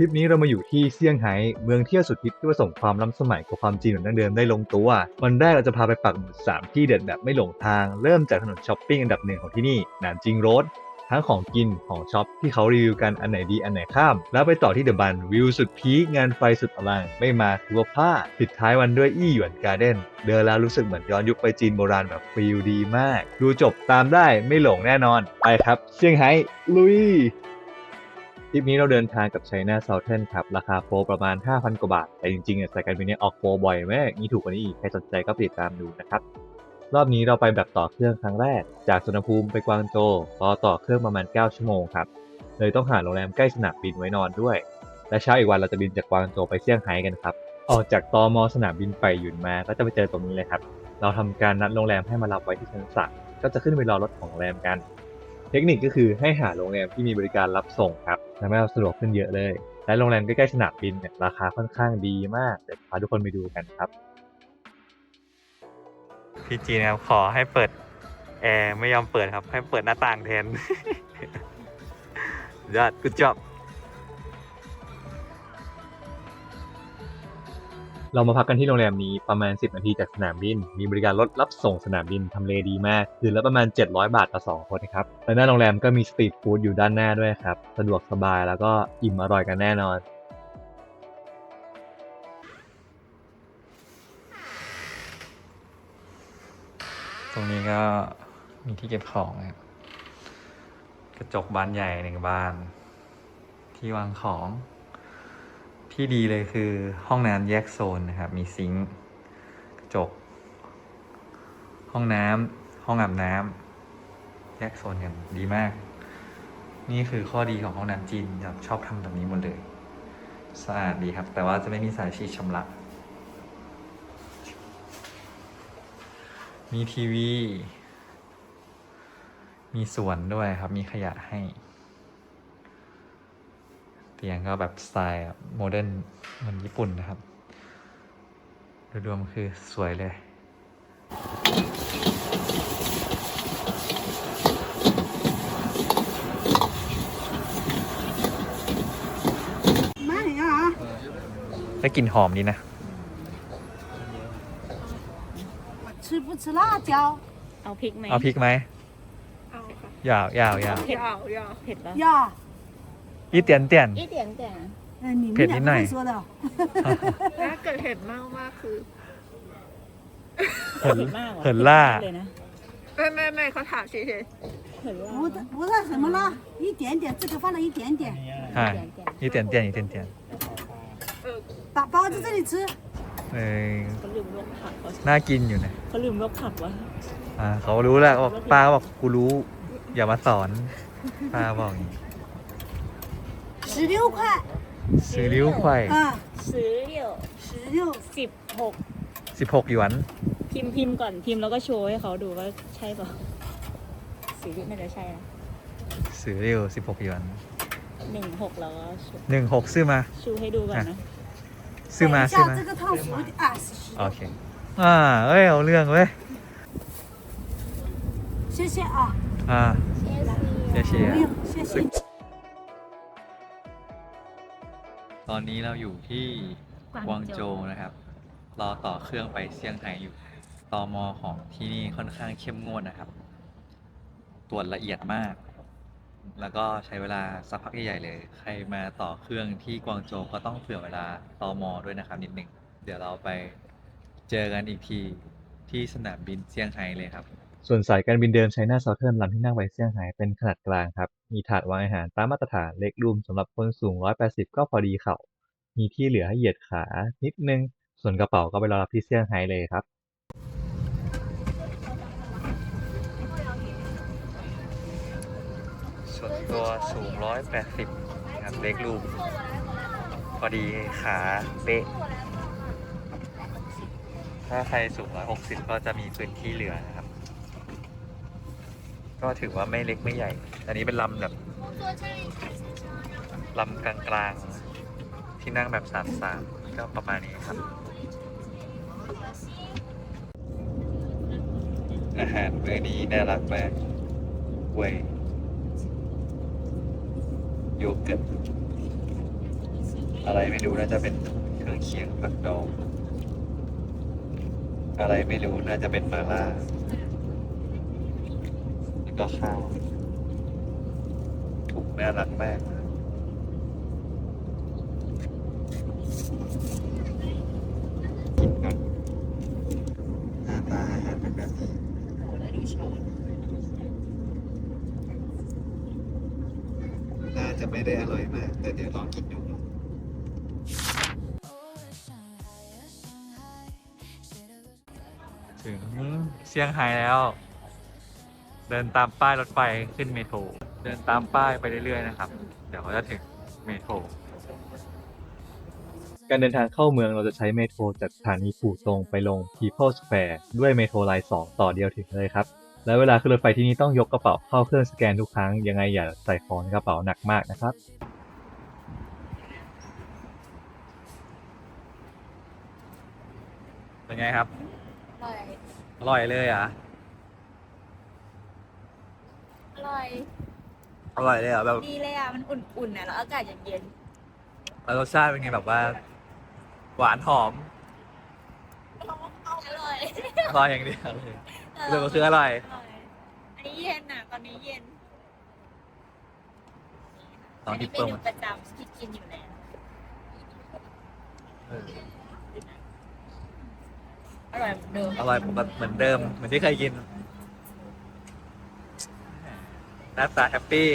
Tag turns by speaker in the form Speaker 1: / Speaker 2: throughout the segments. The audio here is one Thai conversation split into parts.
Speaker 1: ริปนี้เรามาอยู่ที่เซี่ยงไฮ้เมืองเที่ยวสุดฮิตที่ผสมความล้ำสมัยกับความจีนแบบดั้งเดิมได้ลงตัว วันแรกเราจะพาไปปักหมุดสามที่เด็ดแบบไม่หลงทาง เริ่มจากถนนช้อปปิ้งอันดับหนึ่งของที่นี่หนานจิงโรดทั้งของกินของช็อปที่เขารีวิวกันอันไหนดีอันไหนข้าม แล้วไปต่อที่เดอะบันวิวสุดพีคงานไฟสุดอลังไม่มาถือว่าพลาดปิดท้ายวันด้วยอี้หยวนการ์เด้นเดินแล้วรู้สึกเหมือนย้อนยุคไปจีนโบราณแบบฟิลดีมาก ดูจบตามได้ไม่หลงแน่นอน ไปครับ เซี่ยงไฮ้ลุย ทริปนี้เราเดินทางกับ China Southern ครับ ราคาโปรประมาณ 5,000 กว่าบาท แต่จริงๆเนี่ยสายการบินเนี้ออกโปรบ่อยแมากนี่ถูกกว่านี้อีก ใครสนใจก็ติดตามดูนะครับ รอบนี้เราไปแบบต่อเครื่องครั้งแรก จากสุวรรณภูมิไปกวางโจวรอต่อเครื่องประมาณ 9 ชั่วโมงครับ เลยต้องหาโรงแรมใกล้สนามบินไว้นอนด้วย และเช้าอีกวันเราจะบินจากกวางโจวไปเซี่ยงไฮ้กันครับ ออกจากตอมสนามบินไปหยุนมา ก็จะไปเจอตรงนี้เลยครับ เราทำการนัดโรงแรมให้มารับไว้ที่ชั้นสามก็จะขึ้นไปรอรถของโรงแรมกัน เทคนิคก็คือให้หาโรงแรมที่มีบริการรับส่งครับทำให้เราสะดวกขึ้นเยอะเลย และโรงแรมใกล้ๆสนามบินเนี่ยราคาค่อนข้างดีมาก เดี๋ยวพาทุกคนไปดูกันครับ
Speaker 2: พี่จีนครับขอให้เปิดแอร์ไม่ยอมเปิดครับ ให้เปิดหน้าต่างแทน ยอดกุจอบ
Speaker 1: เรามาพักกันที่โรงแรมนี้ประมาณ 10 นาทีจากสนามบิน มีบริการรถรับส่งสนามบินทำเลดีมากคืนละประมาณ 700 บาทต่อ2คนนะครับและหน้าโรงแรมก็มีสตรีทฟู้ดอยู่ด้านหน้าด้วยครับ สะดวกสบายแล้วก็อิ่มอร่อยกันแน่นอน
Speaker 2: ตรงนี้ก็มีที่เก็บของครับกระจกบานใหญ่หนึ่งบาน ที่วางของ ที่ดีเลยคือห้องน้ำแยกโซนนะครับ มีซิงค์กระจก ห้องน้ำห้องอาบน้ำแยกโซนกันดีมาก นี่คือข้อดีของห้องน้ำจีนแบบชอบทำแบบนี้หมดเลยสะอาดดีครับ แต่ว่าจะไม่มีสายฉีดชำระมีทีวี มีสวนด้วยครับ มีขยะให้ เตียงก็แบบสไตล์โมเดิร์นเหมือนญี่ปุ่นนะครับ โดยรวมคือสวยเลย
Speaker 3: 慢点啊！
Speaker 2: ได้กลิ่นหอมดีนะ
Speaker 3: 吃不吃辣椒？
Speaker 4: เอาพริกไหม
Speaker 2: เอาพริกไหม
Speaker 4: เอาค่ะ
Speaker 2: ยาวยาวยาว
Speaker 4: เผ็ดเผ็ดปะ
Speaker 3: 要。
Speaker 2: อีเตียนเตี ยน
Speaker 4: อีเตียนแต่
Speaker 3: 哎，你们
Speaker 2: 撇进来
Speaker 3: 俩不会说的。
Speaker 4: ถ้าเกิดเผ็ดมากมากคือ
Speaker 2: เหิน
Speaker 4: มาก
Speaker 2: เหินล่า
Speaker 4: เลยนะ
Speaker 5: ไม่ไม่ไม่เขาถามเฉย
Speaker 4: เหินล่า
Speaker 3: 不是不是什么辣，一点点，这个放了一点点，
Speaker 2: ใช่อีเตียนเตียนอีเตียนเตียน
Speaker 3: 把包在这里吃。
Speaker 2: เออ
Speaker 4: เขาลืมลวกผักเขา
Speaker 2: น่ากินอยู่นะ
Speaker 4: เขาลืมลวกผักวะ
Speaker 2: อ่าเขารู้แล้วบอกป้าก็บอกกูรู้ อย่ามาสอนป้าบอกอย่างนี้
Speaker 3: 十六块
Speaker 2: ซื้อริ้วไข่
Speaker 3: 啊，
Speaker 4: ซื้อเดี่ยว
Speaker 3: 十六，
Speaker 4: สิบหก
Speaker 2: สิบหกหยวน
Speaker 4: พิมพ์พิมพ์ก่อนพิมพ์แล้วก็โชว์ให้เขาดูว่าใช่ป่ะสีที่น่าจะใช่นะ
Speaker 2: ซื้อริ้วสิบหกหยวน
Speaker 4: หนึ่งหกแล้วก็ชู
Speaker 2: หนึ่งหกซื้อมา
Speaker 4: ชูให้ดูก่อนนะ
Speaker 2: ซื้อมา
Speaker 3: 等一
Speaker 2: ซื้อ
Speaker 3: 下
Speaker 2: มา
Speaker 3: 这个烫熟的啊，是十
Speaker 2: โอ
Speaker 3: 六，
Speaker 2: เค อ่า เอ้ย เอาเรื่องเว้ย
Speaker 3: 谢谢啊，
Speaker 2: อ่าเชียร์เชียร์
Speaker 3: 没有，谢谢。
Speaker 2: ตอนนี้เราอยู่ที่กวางโจวนะครับ รอต่อเครื่องไปเซี่ยงไฮ้อยู่ตอมอของที่นี่ค่อนข้างเข้มงวดนะครับ ตรวจละเอียดมาก แล้วก็ใช้เวลาสักพักใหญ่ๆเลย ใครมาต่อเครื่องที่กวางโจวก็ต้องเผื่อเวลาตอมอด้วยนะครับนิดหนึ่งเดี๋ยวเราไปเจอกันอีกทีที่สนามบินเซี่ยงไฮ้เลยครับ
Speaker 1: ส่วนสายการบินเดิม China Southern ลำที่นั่งไปเซี่ยงไฮ้เป็นขนาดกลางครับ มีถาดวางอาหารตามมาตรฐานเล็กรูมสำหรับคนสูง 180 ก็พอดีเข่า มีที่เหลือให้เหยียดขานิดนึง ส่วนกระเป๋าก็ไปรอรับที่เซี่ยงไฮ้เลยครับ
Speaker 2: ส่วนตัวสูง 180ครับเล็กรูปพอดีขาเป๊ะถ้าใครสูง 160 ก็จะมีพื้นที่เหลือนะครับ ก็ถือว่าไม่เล็กไม่ใหญ่ อันนี้เป็นลำแบบลำกลางๆ ที่นั่งแบบ3-3ก็ประมาณนี้ครับ อาหารมื้อนี้น่ารักมากเว้ยโยเกิร์ตอะไรไม่รู้น่าจะเป็นเครื่องเคียงผักดองอะไรไม่รู้น่าจะเป็นมาล่า แล้วก็ข้าวถุงน่ารักมากกินก่อนหน้าตาอาหารเป็นแบบนี้น่าจะไม่ได้อร่อยมาก แต่เดี๋ยวลองกินดูถึงเซี่ยงไฮ้แล้ว เดินตามป้ายรถไฟขึ้นเมโทรเดินตามป้ายไปเรื่อยๆนะครับ เดี๋ยวก็จะถึงเมโทร
Speaker 1: การเดินทางเข้าเมืองเราจะใช้เมโทรจากสถานีผู่ตงไปลง People Square ด้วยเมโทรไลน์2ต่อเดียวถึงเลยครับ และเวลาขึ้นรถไฟที่นี่ต้องยกกระเป๋าเข้าเครื่องสแกนทุกครั้ง ยังไงอย่าใส่ของในกระเป๋าหนักมากนะครับ
Speaker 2: เป็นไงครับ
Speaker 4: อร่อย
Speaker 2: อร่อยเลยเหรอะ
Speaker 4: อ ร่อย
Speaker 2: อร่อยเลยเหรอะแบบ
Speaker 4: ดีเลยอะ มันอุ่นๆนะแล้วอากาศเย็น
Speaker 2: แล้วรสชาติเป็นไงแบบว่า หวานหอม
Speaker 4: ๆอร่อย
Speaker 2: อร่อยอย่างเดียวเลยเรื่องก็คืออร่อย
Speaker 4: อร่อย อันนี้เย็นอะตอนนี้เย็น
Speaker 2: ตอนที่
Speaker 4: เป็
Speaker 2: เปิ
Speaker 4: น
Speaker 2: ด
Speaker 4: เมนูประจำที่กินอยู่แล้วอร่อยเหมือนเดิม
Speaker 2: อร่อยปกติเหมือนเดิมเหมือนที่เคยกิน ห น้าตาแฮปปี้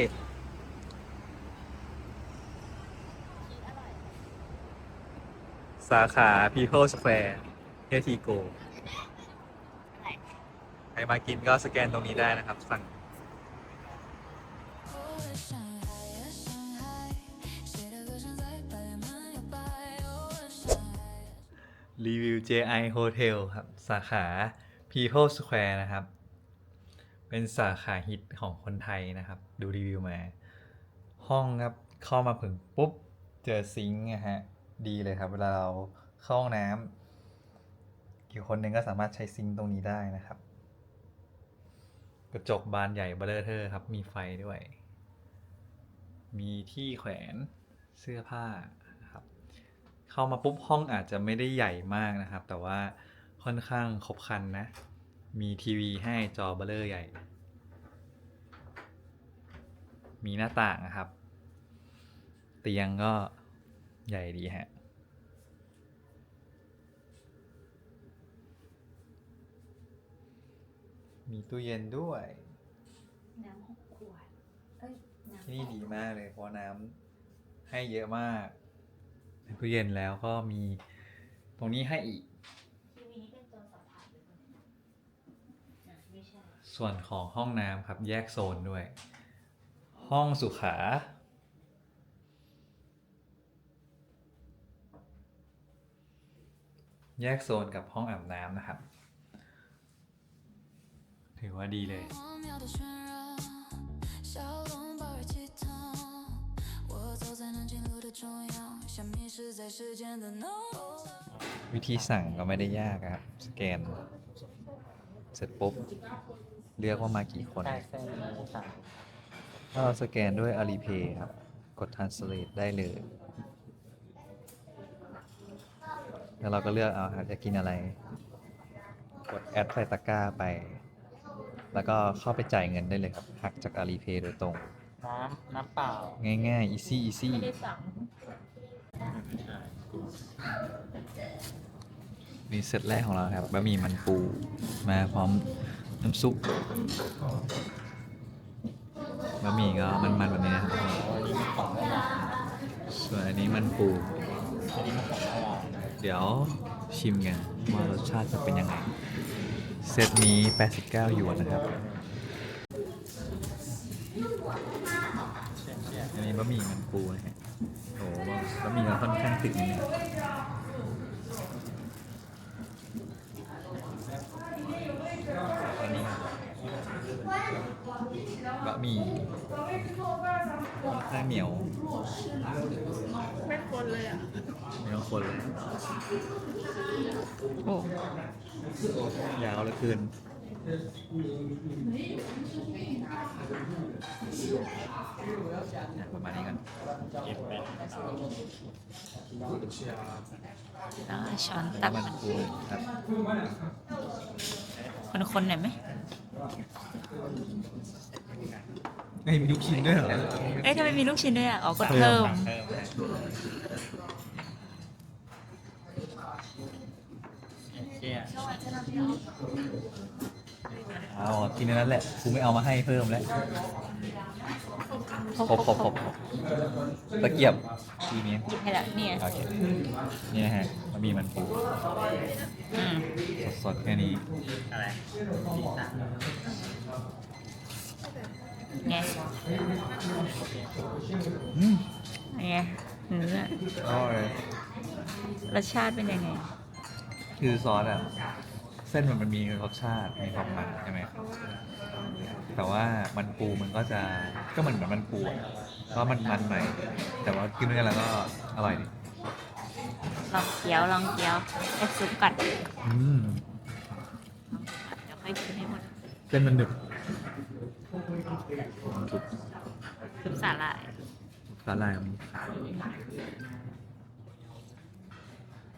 Speaker 2: สาขา People Square เฮทีโกใครมากินก็สแกนตรงนี้ได้นะครับ สั่งรีวิว JI Hotel ครับ สาขา People Square นะครับ เป็นสาขาฮิตของคนไทยนะครับ ดูรีวิวมา ห้องครับเข้ามาถึงปุ๊บเจอซิงค์นะฮะดีเลยครับ เวลาเราเข้าห้องน้ำอีกคนหนึ่งก็สามารถใช้ซิงค์ตรงนี้ได้นะครับ กระจกบานใหญ่เบลเลอร์เทอร์ครับ มีไฟด้วย มีที่แขวนเสื้อผ้านะครับ เข้ามาปุ๊บห้องอาจจะไม่ได้ใหญ่มากนะครับ แต่ว่าค่อนข้างครบครันนะ มีทีวีให้จอเบลเลอร์ใหญ่ มีหน้าต่างนะครับ เตียงก็ใหญ่ดีฮะมีตู้เย็นด้วย
Speaker 4: น้ำหกขวด เอ้ยน้ำ
Speaker 2: ที่นี่ดีมากเลยเพราะน้ำให้เยอะมากในตู้เย็นแล้วก็มีตรงนี้ให้อีก
Speaker 4: ทีวีนี่เป็นตัวสัมผัสหรือเปล่าอะไม่ใช่
Speaker 2: ส่วนของห้องน้ำครับแยกโซนด้วย ห้องสุขา แยกโซนกับห้องอาบน้ำนะครับ ถือว่าดีเลยวิธีสั่งก็ไม่ได้ยากครับ สแกน เสร็จปุ๊บ เลือกว่ามากี่คนถ้าเราสแกนด้วย Alipay ครับ กด Translate ได้เลย แล้วเราก็เลือกเอาครับจะกินอะไร กดแอดใส่ตะกร้าไป แล้วก็เข้าไปจ่ายเงินได้เลยครับ หักจาก Alipay โดยตรง
Speaker 6: น้ำน้ำเปล่า
Speaker 2: ง่ายๆ easy easy
Speaker 4: ไม่ได้สั่ง
Speaker 2: นี่เซตแรกของเราครับบะหมี่มันปูมาพร้อม น้ำซุปบะหมี่ก็มันๆแบบนี้นะครับส่วนอันนี้มันปู เดี๋ยวชิมกันว่ารสชาติจะเป็นยังไง เซตนี้ 89หยวนนะครับ อันนี้บะหมี่มันปูนะฮะโอ้โหบะหมี่เราค่อนข้างถึกนิดนึง อันนี้บะ หมี่ค่อนข้างเหนียว
Speaker 5: ไม่คนเลยอะ
Speaker 2: ไม่ต้องคนเลยโอ้ยาวเหลือเกินประมาณนี้กัน
Speaker 4: แล้วก็ช้อนตัก
Speaker 2: มันปูครับ
Speaker 4: คนๆหน่อยไหม
Speaker 2: ไม่มีลูกชิ้นด้วยเหรอ
Speaker 4: เอ้ยทำไมมีลูกชิ้นด้วยอะ อ๋อกดเพิ่ม
Speaker 2: เอากินในนั้นแหละกูไม่เอามาให้เพิ่มแล้วครบครบครบตะเกียบทีนี้
Speaker 4: หยิบให้แล้วเนี่ย
Speaker 2: โอเคนี่นะฮะมันมีมันปู
Speaker 4: อืม
Speaker 2: สดๆแค่นี้
Speaker 4: ไง
Speaker 2: อืม
Speaker 4: ไงเนื้อ
Speaker 2: อร่อย
Speaker 4: รสชาติเป็นยังไง
Speaker 2: คือซอสอะเส้นมันมันมีรสชาติมีความมันใช่ไหมแต่ว่ามันปูมันก็จะก็เหมือนมันปูอะก็มันมันหน่อยแต่ว่ากินด้วยกันแล้วก็อร่อยดี
Speaker 4: ลองเคี้ยวลองเคี้ยวไอ้ซุปกัด
Speaker 2: อืม
Speaker 4: เดี๋ยวค่อยกินให้หมด
Speaker 2: เส้นมันหนึบ
Speaker 4: ซุปสาหร่าย
Speaker 2: สาลายมันขาว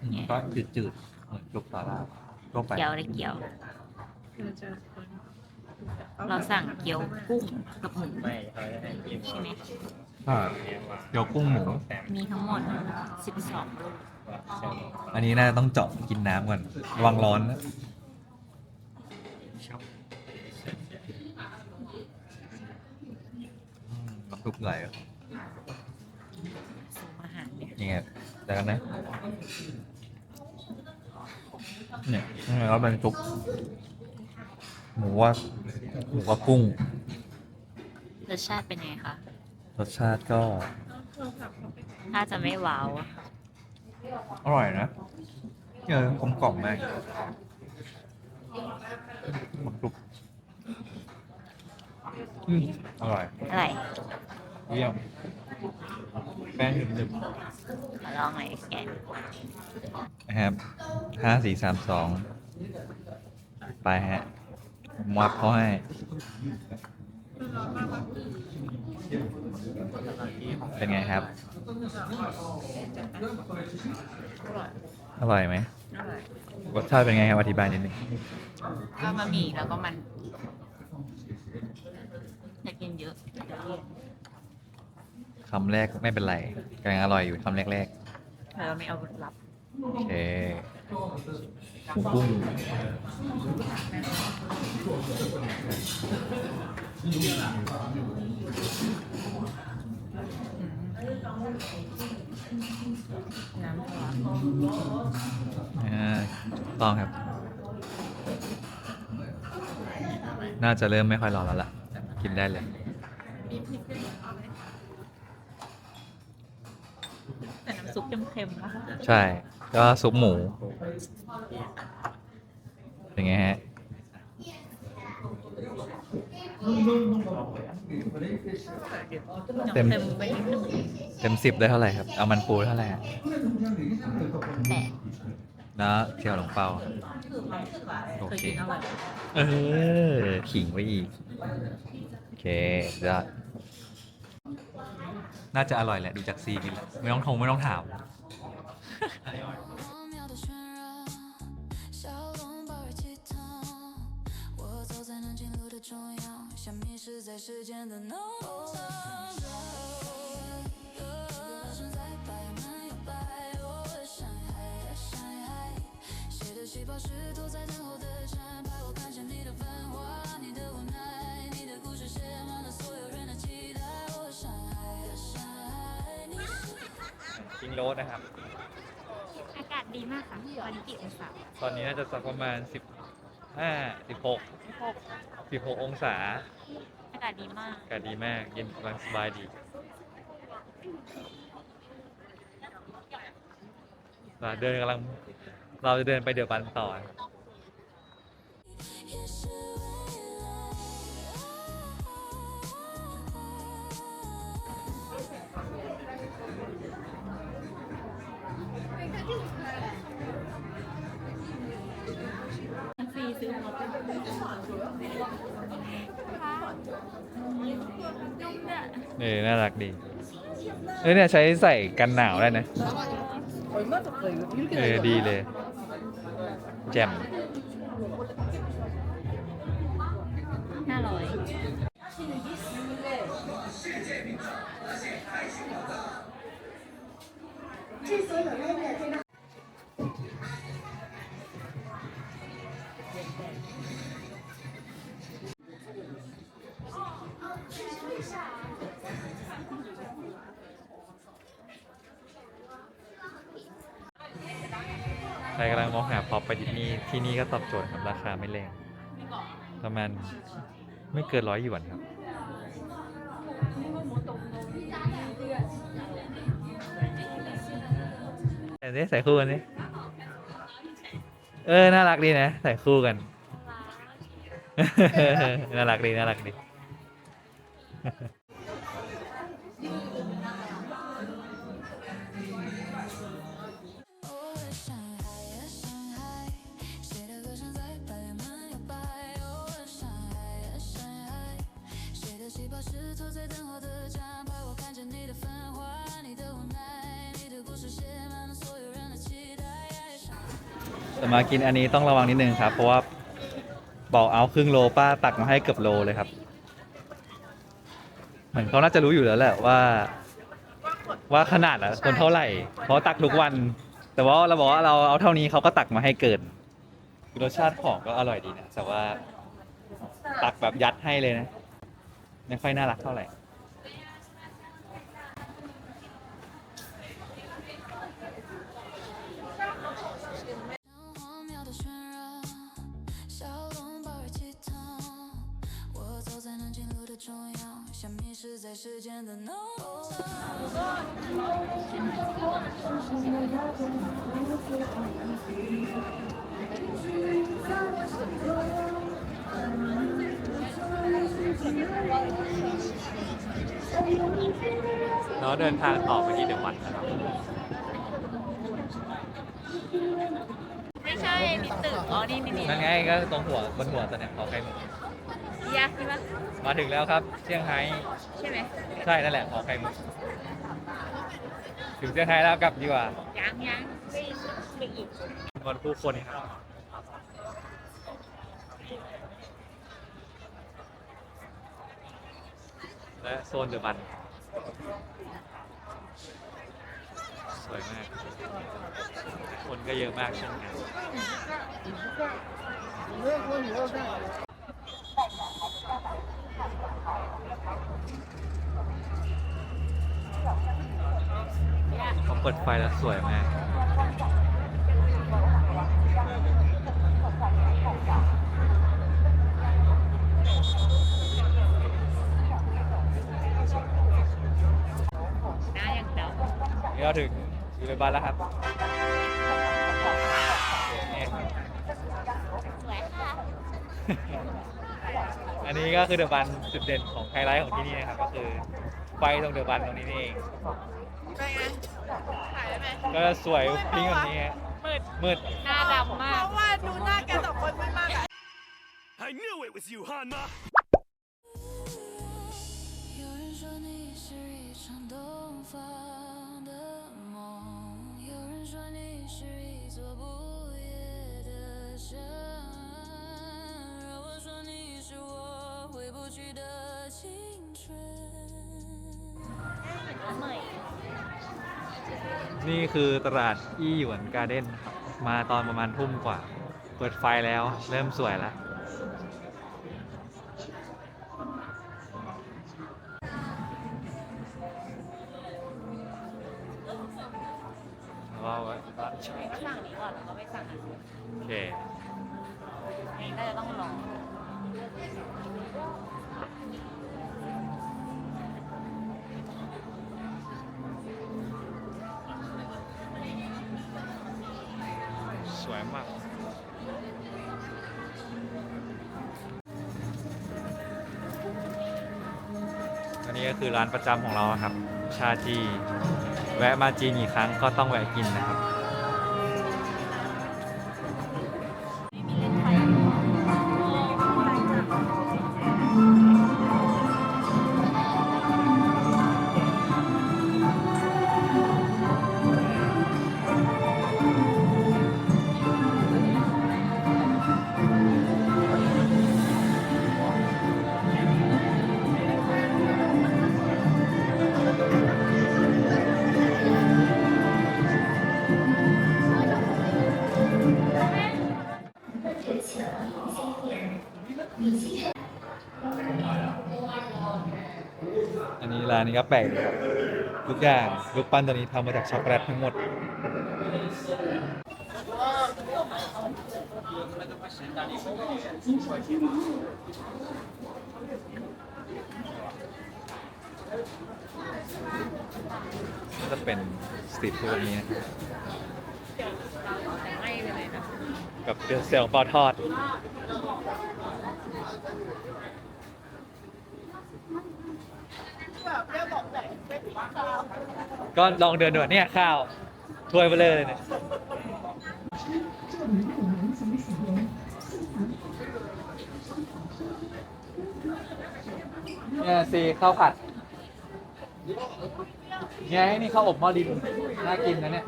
Speaker 2: อืมก็จืดๆเหมือนจุกสาลายทั่วไป
Speaker 4: เกี๊ยวเลยเกี๊ยว เราสั่งเกี๊ยวกุ้งกับหมูใช่ไหม
Speaker 2: อ่าเดี๋ยวกุ้งหมู
Speaker 4: มีทั้งหมด 12ลูก
Speaker 2: อันนี้น่าจะต้องเจาะกินน้ำก่อนระวังร้อนนะ มน้ำซุปไหลอะ
Speaker 4: ส่งอาหารเนี่ย
Speaker 2: ยังไงแต่กันนะเนี่ยยังไงก็เป็นซุปหมูว่าหมูว่ากุ้ง
Speaker 4: รสชาติเป็นไงคะ
Speaker 2: รสชาติก็
Speaker 4: ถ้าจะไม่ว้าวอะ
Speaker 2: อร่อยนะเออกลมกล่อมมากหมดซุปอืมอร่อย
Speaker 4: อะไร
Speaker 2: เยี่ยมแป้งหนึบ
Speaker 4: ขอลองหน่อยแกน
Speaker 2: ๆนะครับห้าสี่สามสองไปฮะมับเขาให้เป็นไงครับ อร่อยไหมรสชาติเป็นไงครับ อธิบายนิดนึง
Speaker 4: ก็มามีแล้วก็มันอยากกินเยอะ
Speaker 2: คำแรกไม่เป็นไรกำลังอร่อยอยู่คำแรก
Speaker 4: เราไม่เอาบทลับ
Speaker 2: ๆโอเคหมูกุ้ง
Speaker 4: น้ำร้อน
Speaker 2: อ่าถูกต้องครับ น่าจะเริ่มไม่ค่อยร้อนแล้วล่ะ กินได้เลย
Speaker 4: แต่น้ำ ซุปเค็มๆนะคะ
Speaker 2: ใช่ ก็ซุปหมูเป็นไงฮะเต็ม
Speaker 4: เค็มไปนิดนึง
Speaker 2: เต็มสิบได้เท่าไหร่ครับ เอามันปูเท่าไหร่อะ
Speaker 4: แต่
Speaker 2: แล้วเที่ยวหลงเปาโอ
Speaker 4: เคย
Speaker 2: เค
Speaker 4: กินอร่อย
Speaker 2: เออ ขิงไว้อีก โอเคยอด น่าจะอร่อยแหละ ดูจากซีกินแล้วไม่ต้องทงไม่ต้องถาม
Speaker 7: 荒谬的喧嚷，小笼包儿鸡汤。我走在南京路的中央，像迷失在时间的弄堂。歌声在摆满又摆，我上海呀上海，谁的细胞是躲在等候
Speaker 2: โรสนะครับ
Speaker 4: อากาศดีมากค่ะวันนี้กี่องศา
Speaker 2: ตอนนี้น่าจะสักประมาณ 15 16 16 องศา
Speaker 4: อากาศดีมาก
Speaker 2: อากาศดีมากเย็นกำลังสบายดีเราเดินกำลังเราจะเดินไปเดือบันต่อ
Speaker 7: 也
Speaker 4: เนี่ย
Speaker 2: เออน่ารักดีเออเนี่ยใช้ใส่กันหนาวได้นะเออดีเลย แจ่ม
Speaker 4: ห้าร้อย
Speaker 2: ใครกำลังมองหาพอปไปดิสนีย์ที่นี่ก็ตอบโจทย์ครับราคาไม่แรงประมาณไม่เกินร้อยหยวนครับ แต่นี่ใส่คู่กันนี่เออ น่ารักดีนะ ใส่คู่กัน น่ารักดี น่ารักดี มากินอันนี้ต้องระวังนิดนึงครับ เพราะว่าบอกเอาครึ่งโลป้าตักมาให้เกือบโลเลยครับ เหมือนเขาน่าจะรู้อยู่แล้วแหละว่า ว่าขนาดอะคนเท่าไหร่เพราะตักทุกวัน แต่ว่าเราบอกว่าเราเอาเท่านี้เขาก็ตักมาให้เกินรสชาติของก็อร่อยดีนะแต่ว่าตักแบบยัดให้เลยนะ ไม่ค่อยน่ารักเท่าไหร่
Speaker 7: 南京路的中央，像迷失在时间的弄堂。
Speaker 2: เราเดินทางต่อไปที่เดอะวันนะครับ
Speaker 4: ไม่ใช่ มีตึก อ๋อ นี่นี่นี่
Speaker 2: นั่นไงก็ตรงหัวบนหัวตอนเนี้ยขอไข่หมู
Speaker 4: ยากใช่ปะ
Speaker 2: มาถึงแล้วครับเซี่ยงไฮ้
Speaker 4: ใช่ไหม
Speaker 2: ใช่นั่นแหละขอไข่หมูถึงเซี่ยงไฮ้แล้วกลับดีกว่า
Speaker 4: ยังยังไปไปอีก
Speaker 2: คนผู้คนครับและโซนเดอะบัน สวยมาก คนก็เยอะมากเช่นกัน เขาเปิดไฟแล้วสวยมาก
Speaker 4: หน้ายังด
Speaker 2: นี่เราถึงอยู่ในบ้านแล้วครับนี่ำ
Speaker 4: สวยค่ะ
Speaker 2: อันนี้ก็คือเดอะบันจุดเด่นของไฮไลท์ของที่นี่นะครับก็คือไฟตรงเดอะบันตรงนี้นี่เอง
Speaker 5: เป็นไง ถ่ายได้ไหม
Speaker 2: ก็จะสวยพิ้งแบบนี้ฮะ
Speaker 5: มืด
Speaker 2: มืด
Speaker 4: หน้าดำ
Speaker 5: เพ
Speaker 4: มาก
Speaker 5: ราะว่าดูหน้าแกสองคนมืดมากอะ
Speaker 6: I knew it was you, Hanma!
Speaker 7: 有人说你是一场东方的梦，有人说你是一座不
Speaker 2: นี่คือตลาดอี้หยวนการ์เด้นมาตอนประมาณทุ่มกว่า เปิดไฟแล้วเริ่มสวยแล้ว นี้
Speaker 4: ก็
Speaker 2: คื
Speaker 4: อ
Speaker 2: ร้านประจำของเราครับ ชาจี แวะมาจีนกี่ครั้งก็ต้องแวะกินนะครับ อันนี้ร้านนี้ก็แปลกครับทุกอย่างลูกปั้นตัวนี้ทำมาจากช็อกโกแลตทั้งหมด ก็จะเป็นสตรีทฟู้ดนี้กับเเซลล์ปอทอด ก็ลองเดินดูเนี่ยข้าวถ้วยเบลอเลยเนี่ยเนี่ยสิข้าวผัดไงนี่ข้าวอบหม้อดินน่ากินนะเนี่ย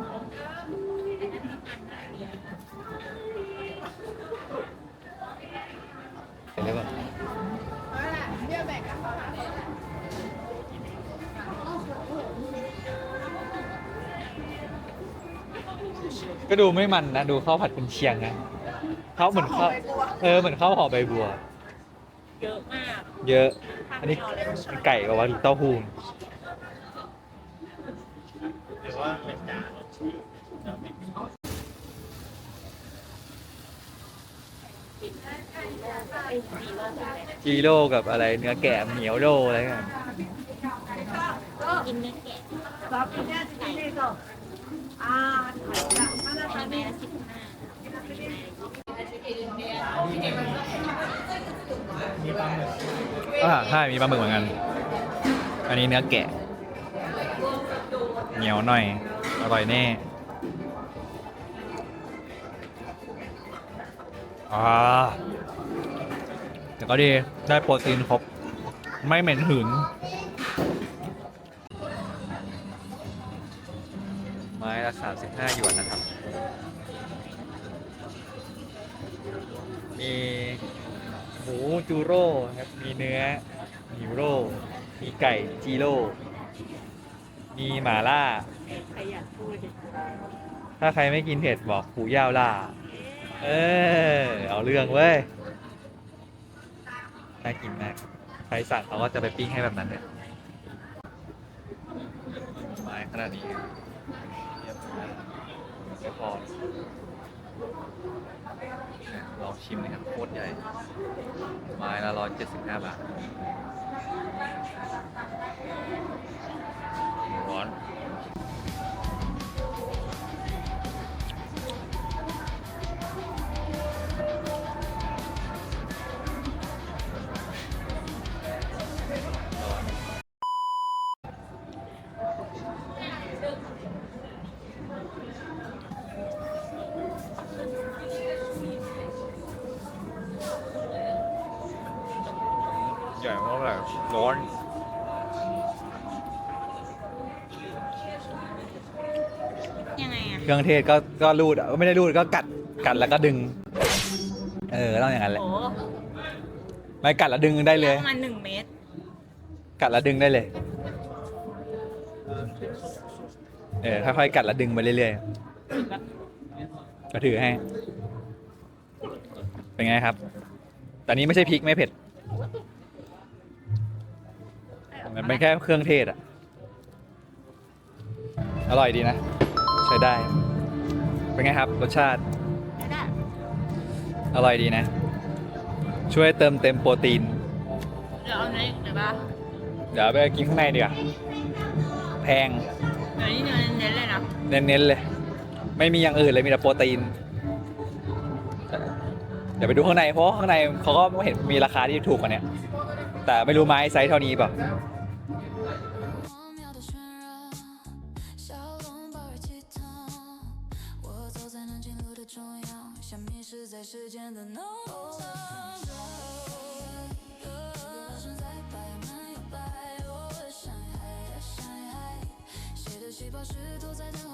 Speaker 2: เห็นเลยป่ะ ก็ดูไม่มันนะ ดูข้าวผัดเป็นเชียงนะข้าวเหมือนข้าวเออเหมือนข้าวห่อใบบัว
Speaker 4: เยอะมาก
Speaker 2: เยอะ อันนี้ไก่กับว่าหรือเต้าหู้จีโร่กับอะไรเนื้อแกะเหนียวโรอะไรกัน
Speaker 4: กินเนื้อแกะ
Speaker 3: สองกินเนื้อที่นี่ก็
Speaker 4: อ่าถ้าเราทำได้สิบห้า
Speaker 2: อ่าใช่มีปลาหมึกเหมือนกัน อันนี้เนื้อแกะ เหนียวหน่อย อร่อยแน่อ่าแต่ก็ดี ได้โปรตีนครบ ไม่เหม็นหืน จูโร่ครับ มีเนื้อหิวโร่ มีไก่จีโร่ มีหมาล่า
Speaker 4: ใครอยากพูด
Speaker 2: ถ้าใครไม่กินเผ็ดบอกหูย่าวล่า เออ เอาเรื่องเว้ย น่ากินมาก ใครสั่งเขาก็จะไปปิ้งให้แบบนั้นเนี่ยไม้ขนาดนี้เรียบร้อยไม่พอ ลองชิมเลยครับโคตรใหญ่ ไม้ละร้อยเจ็ดสิบห้าบาท ร้อน ใหญ่มากเลยร้อน
Speaker 4: ยังไงอะ
Speaker 2: เครื่องเทศก็ก็รูดอะไม่ได้รูดก็กัดกัดแล้วก็ดึง เออต้องอย่างนั้นแหละ
Speaker 4: โอ้
Speaker 2: ไม่กัดแล้วดึงได้เลย
Speaker 4: ประมาณหนึ่งเมตร
Speaker 2: กัดแล้วดึงได้เลย เออค่อยๆกัดแล้วดึงไปเรื่อยๆก็ถือให้ เป็นไงครับ แต่นี้ไม่ใช่พริกไม่เผ็ด มันเป็นแค่เครื่องเทศอะอร่อยดีนะ ใช้ได้ เป็นไงครับ รสชาติ อร่อยดีนะ ช่วยเติมเต็มโปรตีน
Speaker 4: เดี๋ยวเอาเนื้อเดี๋ยวป่ะ
Speaker 2: เดี๋ยวไปกินข้างในดีกว่าแพง
Speaker 4: เดี๋ยวนี้เนื้อเน้นๆเลยนะ
Speaker 2: เน้นๆเลย ไม่มีอย่างอื่นเลยมีแต่โปรตีน เดี๋ยวไปดูข้างในเพราะข้างในเขาก็เห็นมีราคาที่ถูกกว่าเนี้ยแต่ไม่รู้ไม้ไซส์เท่านี้เปล่ะ
Speaker 7: 荒谬的渲染，小笼包儿鸡汤。我走在南京路的中央，像迷失在时间的弄堂。老生在摆，慢又摆，我上海呀上海，谁的细胞是躲在灯